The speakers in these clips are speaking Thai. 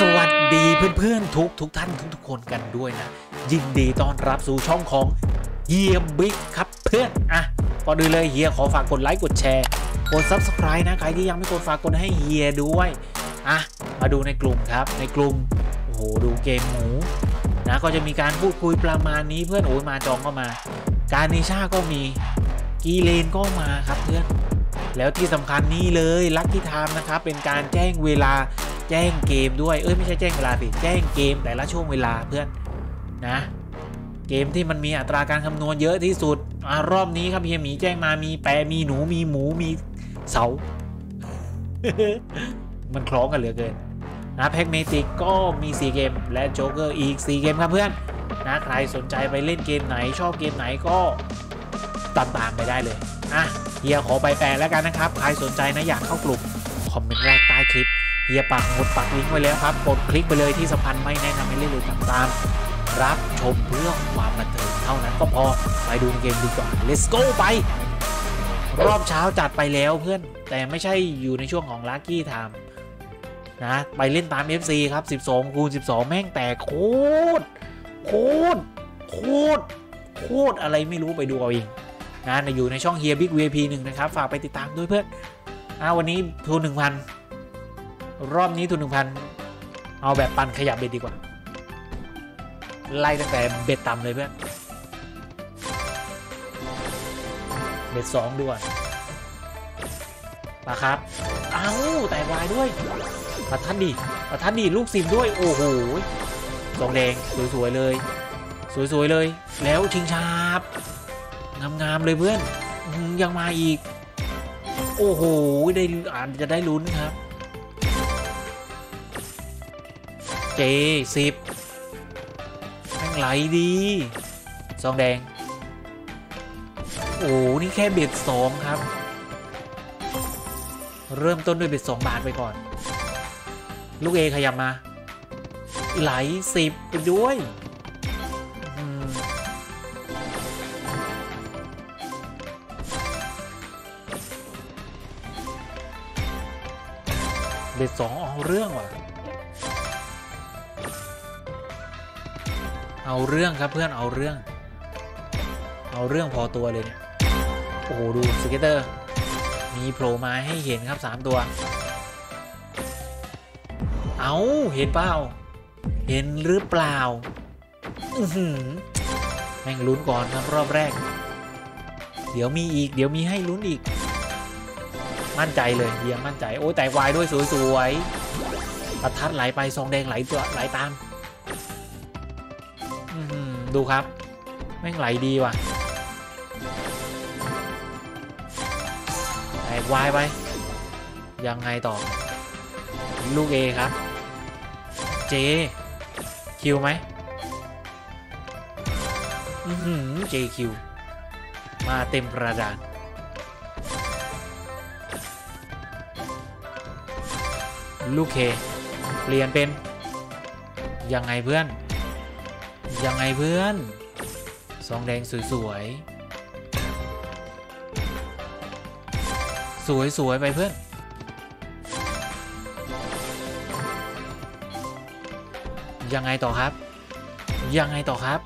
สวัสดีเพื่อนๆทุกทุกท่านทุกทุกคนกันด้วยนะ ยินดีต้อนรับสู่ช่องของเฮียบิ๊กครับเพื่อนอะก่อนอื่นเลยเฮียขอฝากกดไลค์กดแชร์กด Subscribe นะใครที่ยังไม่กดฝากกดให้เฮียด้วยอะมาดูในกลุ่มครับในกลุ่มโอ้โหดูเกมหมูนะก็จะมีการพูดคุยประมาณนี้เพื่อนโอ้ยมาจองก็มา การนิชาก็มีกีเลนก็มาครับเพื่อน แล้วที่สำคัญนี่เลยลัคกี้ไทม์นะครับเป็นการแจ้งเวลาแจ้งเกมด้วยเอ้ยไม่ใช่แจ้งเวลาสิแจ้งเกมแต่ละช่วงเวลาเพื่อนนะเกมที่มันมีอัตราการคำนวณเยอะที่สุดอรอบนี้ครับเฮียหมีแจ้งมามีแปรมีหนูมีหมูมีเสา มันคล้องกันเหลือเกินนะแพ็กเมติกก็มี 4 เกม และโจ๊กเกอร์อีก 4 เกมครับเพื่อนนะใครสนใจไปเล่นเกมไหนชอบเกมไหนก็ตามตามๆไปได้เลย อะเฮียขอไปแปลแล้วกันนะครับ ใครสนใจนะอยากเข้ากลุ่มคอมเมนต์แรกใต้คลิปเฮียปักหมดปักลิงก์ไว้แล้วครับกดคลิกไปเลยที่สำคัญไม่แนะนำให้เล่นเลยตามตาม รับชมเพื่อความบันเทิงเท่านั้นก็พอไปดูเกมดีกว่า let's go ไป รอบเช้าจัดไปแล้วเพื่อน แต่ไม่ใช่อยู่ในช่วงของ Lucky Time นะไปเล่นตาม FC ครับ 12คูณ12 แม่งแต่โคตรโคตรโคตรโคตรอะไรไม่รู้ไปดูเอาเอง นะอยู่ในช่อง Here Big VIP 1นะครับ ฝากไปติดตามด้วยเพื่อนอ่าวันนี้ทุน1,000รอบนี้ทุน1,000เอาแบบปันขยับเบ็ดดีกว่า ไล่ตั้งแต่เบ็ดต่ำเลยเพื่อนเบ็ดสองดีกว่าปะครับ เอ้าแต่วายด้วยประทัดดีประทัดดีลูกสิบด้วย โอ้โหสองแดงสวยๆเลย สวยๆเลย แล้วชิงชาบ งามๆเลยเพื่อนยังมาอีก โอ้โหได้อ่าจจะได้ลุ้นครับ เจสิบแม่งไหลดีซองแดง โอ้นี่แค่เบ็ดสองครับ เริ่มต้นด้วยเบ็ดสองบาทไปก่อน ลูกเอขยับมา ไหลสิบไปด้วย เบ็ดสองเอาเรื่องว่ะ เอาเรื่องครับเพื่อนเอาเรื่อง เอาเรื่องพอตัวเลยเนี่ย โอ้โหดูสเก็ตเตอร์ มีโผล่มาให้เห็นครับ3ตัว เอาเห็นเปล่า เห็นหรือเปล่า อือหือแม่งลุ้นก่อนครับรอบแรก เดี๋ยวมีอีก เดี๋ยวมีให้ลุ้นอีก มั่นใจเลยเฮียมั่นใจ โอ้ยแต่วายด้วยสวยๆประทัดไหลไปซองแดงไหลตัวไหลตามอือหือดูครับ แม่งไหลดีว่ะแตกวายไป ยังไงต่อ ลูก A ครับ J คิวไหมอือหือ J คิว มาเต็มกระดาน ลูก K เปลี่ยนเป็น ยังไงเพื่อน ยังไงเพื่อนซองแดงสวยๆ สวยๆ ไปเพื่อน ยังไงต่อครับ ยังไงต่อครับ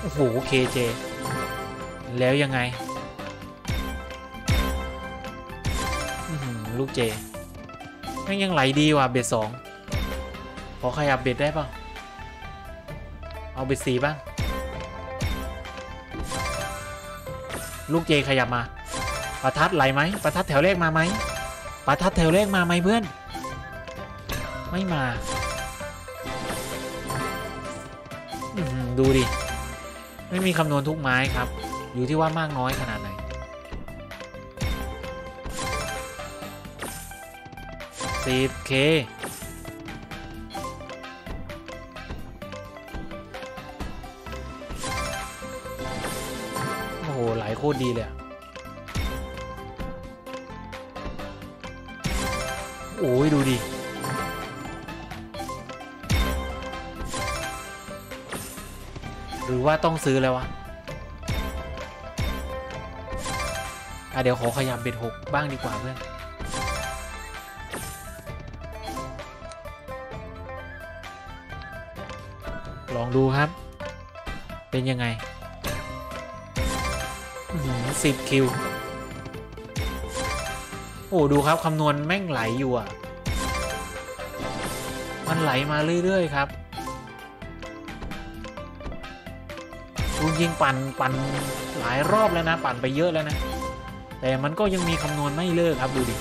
โอ้โหเคเจ แล้วยังไง ลูกเจ แม่งยังไหลดีว่ะเบ็ดสองขอขยับเบ็ดได้ป่าเอาเบ็ดสี่บ้าง ลูกเจขยับมาประทัดไหลไหมประทัดแถวแรกมาไหมประทัดแถวแรกมาไหมเพื่อน ไม่มาดูดิ ไม่มีคำนวณทุกไม้ครับ อยู่ที่ว่ามากน้อยขนาด ไหนสิบเคโอ้โห ไหลโคตรดีเลยโอ้ย ดูดิหรือว่าต้องซื้อแล้ววะอะเดี๋ยวขอขยับเบ็ดหกบ้างดีกว่าเพื่อน ดูครับ เป็นยังไงสิบคิว โอ้ ดูครับคำนวณแม่งไหลอยู่อะ มันไหลมาเรื่อย ๆ ครับดูยิงปั่นปั่นหลายรอบแล้วนะ ปั่นไปเยอะแล้วนะ แต่มันก็ยังมีคำนวณไม่เลิกครับดูดิ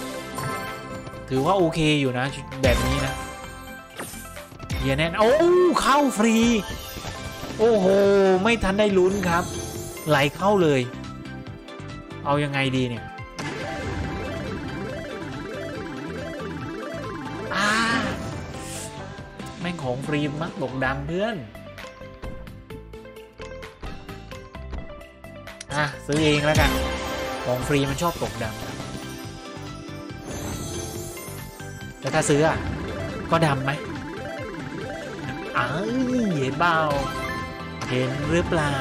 ถือว่าโอเคอยู่นะ แบบนี้นะ เฮียแน่นโอ้เข้าฟรี โอ้โห ไม่ทันได้ลุ้นครับ ไหลเข้าเลย เอายังไงดีเนี่ยอาแม่งของฟรีมักตกดำเพื่อนอะซื้อเองแล้วกัน ของฟรีมันชอบตกดำแล้วถ้าซื้ออะก็ดำไหม อ้าวเห็นเปล่าเห็นหรือเปล่า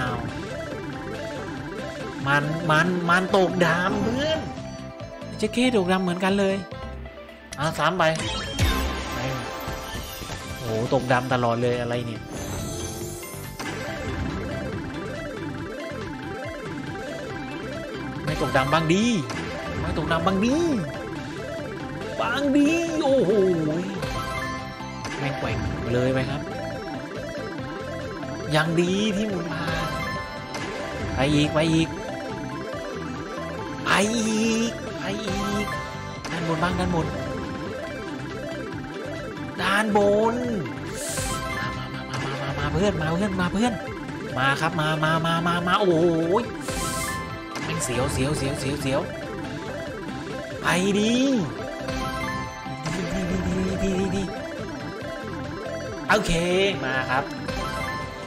มันมันมันตกดำเพื่อนเจ๊เก้ตกดำเหมือนกันเลยอะสามไปไโอ้โหตกดำตลอดเลยอะไรเนี่ยไม่ตกดำบางดีไม่ตกดำบางดีบางดีโอ้โหแม่งแกว่งเลยไปครับ ยังดีที่หมุนมาไปอีก ไปอีก ไปอีก ไปอีก ด้านบนบ้างด้านบน ด้านบน มามามามามามาเพื่อน มาเพื่อน มาเพื่อน มาครับ มามามามามาโอ้ยม่งเสียวเสียวเสียวเสียวเสียวไปดีดีดีดีดีดีโอเค มาครับ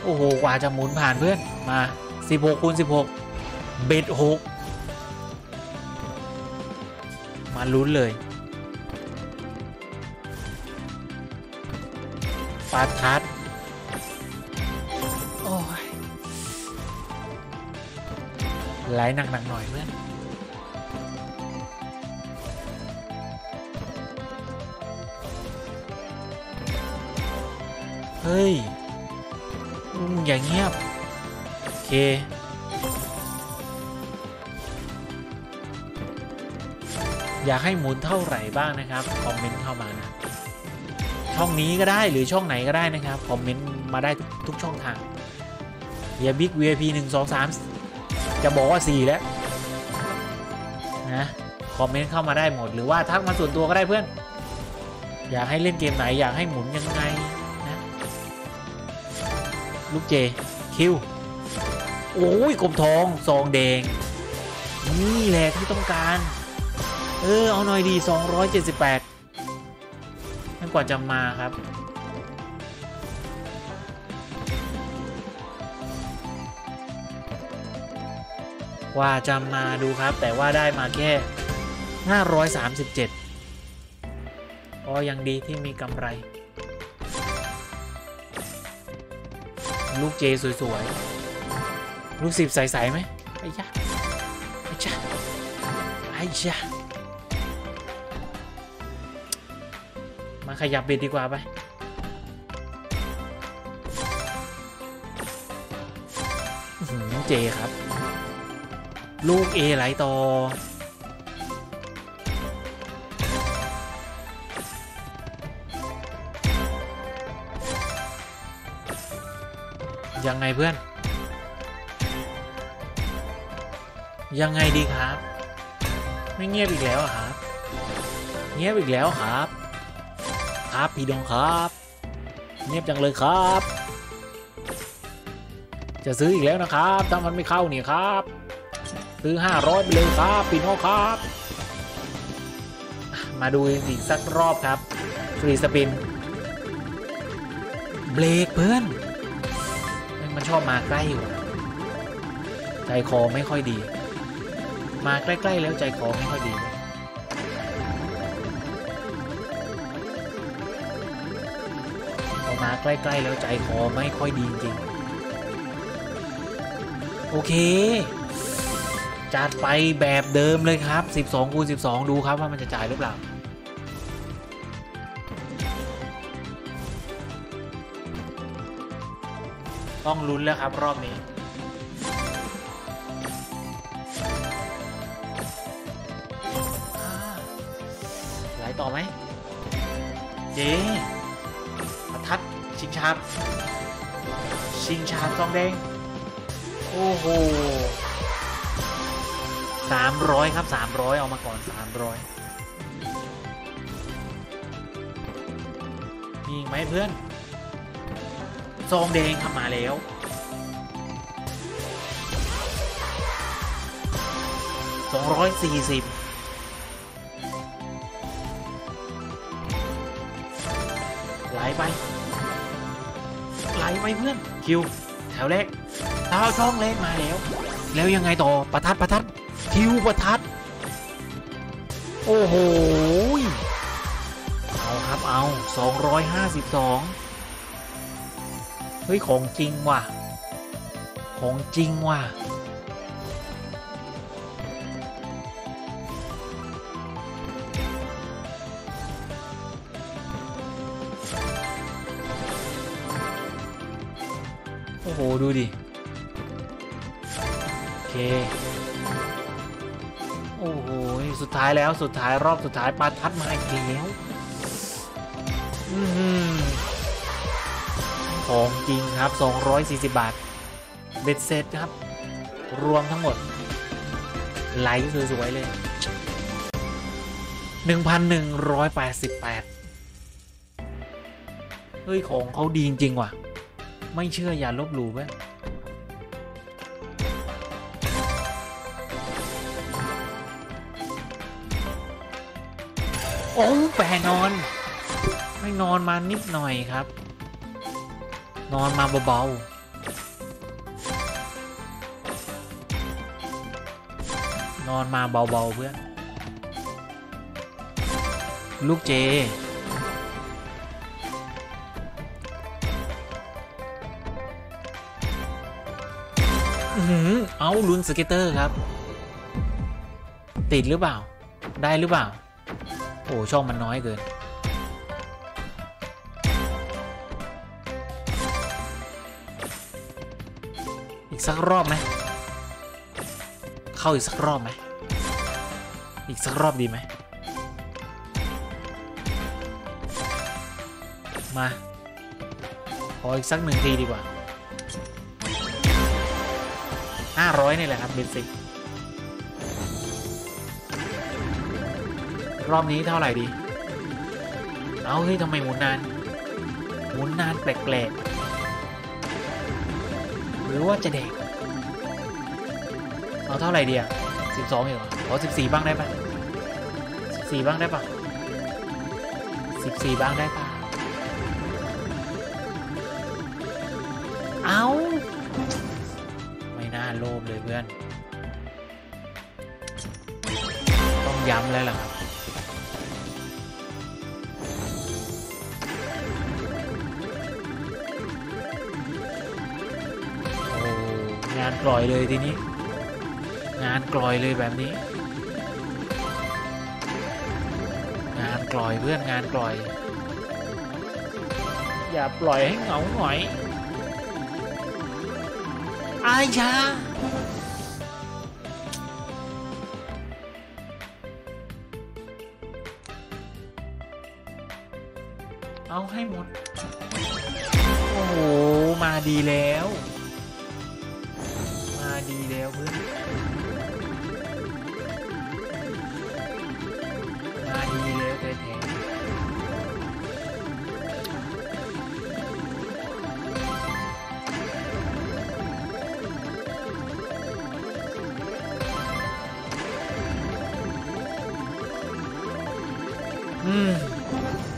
โอ้โห กว่าจะหมุนผ่านเพื่อน มา 16คูณ16 เบ็ด6มาลุ้นเลยปาดทัดโอ้ยไหลหนักๆหน่อยเพื่อนเฮ้ย อืมอย่างเงียบ โอเคอยากให้หมุนเท่าไหร่บ้างนะครับ คอมเมนต์เข้ามานะ ช่องนี้ก็ได้หรือช่องไหนก็ได้นะครับ คอมเมนต์มาได้ทุกช่องทางเฮียบิ๊ก VIP 1 2 3จะบอกว่า4แล้วนะคอมเมนต์เข้ามาได้หมด หรือว่าทักมาส่วนตัวก็ได้เพื่อน อยากให้เล่นเกมไหนอยากให้หมุนยังไง ลูกเจ คิว โอ้ยกลมทองซองแดง นี่แหละที่ต้องการ เออ เอาหน่อยดี 278นั่นกว่าจะมาครับกว่าจะมาดูครับ แต่ว่าได้มาแค่ 537ก็ยังดีที่มีกำไร ลูกเจสวยๆ ลูกสิบใสๆไหมไอ้ยะไอ้จ้ะไอ้จ้ะมาขยับเบ็ดดีกว่าไปเจครับ ลูกเอไหลต่อ ยังไงเพื่อน ยังไงดีครับ ไม่เงียบอีกแล้วครับ เงียบอีกแล้วครับ ครับพี่ดงครับ เงียบจังเลยครับ จะซื้ออีกแล้วนะครับ ถ้ามันไม่เข้าเนี่ยครับ ซื้อ500ไปเลยครับพี่น้องครับ มาดูอีกสักรอบครับฟรีสปิน เบรกเพื่อน อบมาใกล้อยู่ใจคอไม่ค่อยดี มาใกล้ๆแล้วใจคอไม่ค่อยดีพอมาใกล้ๆแล้วใจคอไม่ค่อยดีจริงโอเค จัดไปแบบเดิมเลยครับ 12คูณ12 ดูครับว่ามันจะจ่ายหรือเปล่า ต้องลุ้นแล้วครับรอบนี้ ไหลต่อไหมเจ๊ประทัดชิงชาบชิงชาบซองแดง โอ้โหสามร้อยครับสามร้อยเอามาก่อนสามร้อยมีอีกไหมเพื่อน ซองแดงทำมาแล้ว สองร้อยสี่สิบไหลไปไหลไปเพื่อน คิว แถวแรกดาวช่องเล็กมาแล้ว แล้วยังไงต่อ ประทัดประทัด คิวประทัด โอ้โห เอาครับเอา 252เฮ้ย ของจริงว่ะ ของจริงว่ะ โอ้โห ดูดิ โอเค โอ้โห สุดท้ายแล้วสุดท้ายรอบสุดท้ายปาทัดมาอีกแล้ว อื้อหือ ของจริงครับ 240 บาท เบ็ดเสร็จครับ รวมทั้งหมด ไหลสวยๆเลย 1,188 เฮ้ย ของเขาดีจริงๆว่ะ ไม่เชื่ออย่าลบหลู่เว้ยโอ้แปรนอน ไม่นอนมานิดหน่อยครับ นอนมาเบาๆ นอนมาเบาๆเพื่อน ลูกเจอื้อหือเอาลุ้นสเก็ตเตอร์ครับ ติดหรือเปล่า ได้หรือเปล่า โอ้ช่องมันน้อยเกิน อีกสักรอบไหมเข้าอีกสักรอบไหมอีกสักรอบดีไหมมาขออีกสักหนึ่งทีดีกว่าห้าร้อยนี่แหละครับเบสิกรอบนี้เท่าไหร่ดี เอาเฮ้ยทำไมหมุนนาน หมุนนานแปลกๆ รือว่าจะเด็กเอาเท่าไหร่ดีอะสิบสองอยู่ขอสิบสี่บ้างได้ปะสิบสี่บ้างได้ปะสิบสี่บ้างได้ปะเอาไม่น่าโลภเลยเพื่อน ต้องย้ำแล้วล่ะครับานกลอยเลยทีนี้ งานกลอยเลยแบบนี้ งานกลอยเพื่อนงานกลอย อย่าปล่อยให้เหงาหงอยอายชาเอาให้หมด โอ้โห มาดีแล้ว ดีแล้วเพื่อนมาดีแล้วแท้ๆ